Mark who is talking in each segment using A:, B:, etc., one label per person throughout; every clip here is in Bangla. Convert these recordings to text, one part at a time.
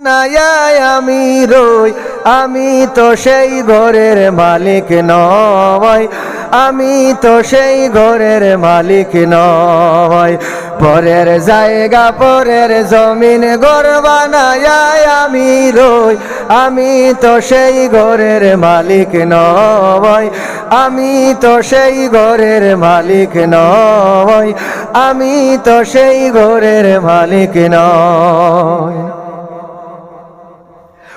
A: আমি রই, আমি তো সেই ঘরের মালিক নয় আমি তো সেই ঘরের মালিক নয় পরের জায়গা, পরের জমিন ঘর আমি রই, আমি তো সেই ঘরের মালিক নয় আমি তো সেই ঘরের মালিক নয় আমি তো সেই ঘরের মালিক নয়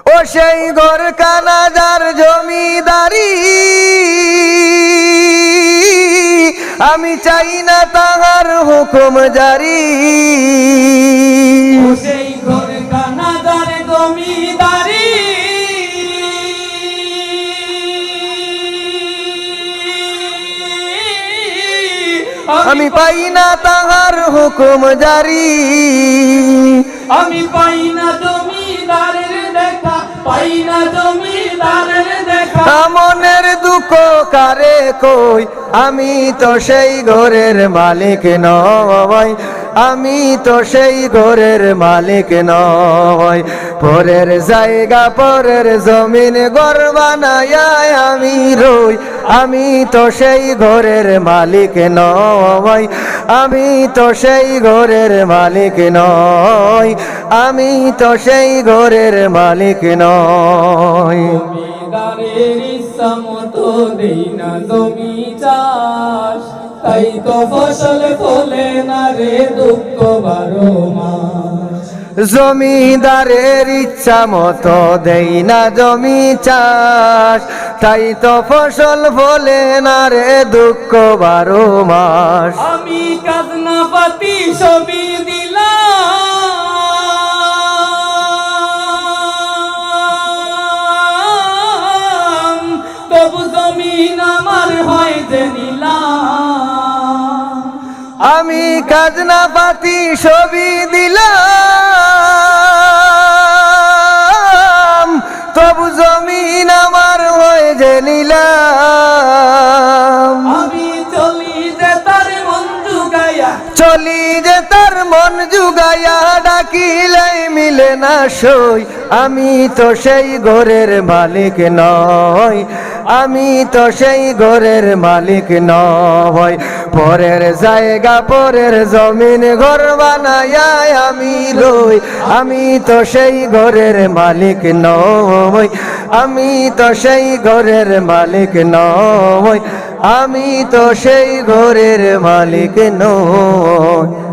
A: ও সেই ঘর কানাজার জমিদারি। আমি চাই না তাহার হুকুম জারি।
B: সেই ঘর কানাদার জমিদারি।
A: আমি পাই না তাহার হুকুম জারি।
B: আমি পাই না দুঃখ
A: কারে কই? আমি তো সেই ঘরের মালিক নয় আমি তো সেই ঘরের মালিক নয় পরের জায়গা, পরের জমিন ঘর বানায় আমি রই। আমি তো সেই ঘরের মালিক নয় আমি তো সেই ঘরের মালিক নয় আমি তো সেই ঘরের মালিক নয়
B: জমি চাষ। তাই তো ফসল ফলে না রে দুঃখ বারো মাস।
A: জমিদারের ইচ্ছা মতো দেই না জমি চাষ। তাই তো ফসল ফলে না রে দুঃখ বারো মাস।
B: আমি কাজনা পাতি
A: আমি খাজনা পাতি ছবি দিলাম তবু জমিন আমার হয়ে যে নিলাম।
B: আমি চলি যে তার মন জুগাইয়া।
A: চলি যে তার মন জুগাইয়া ডাকিলে মিলে না সই। আমি তো সেই ঘরের মালিক নয় আমি তো সেই ঘরের মালিক নয় পরের জায়গা, পরের জমিন ঘর বানায় আমি লই। আমি তো সেই ঘরের মালিক নয় আমি তো সেই ঘরের মালিক নয় আমি তো সেই ঘরের মালিক নয়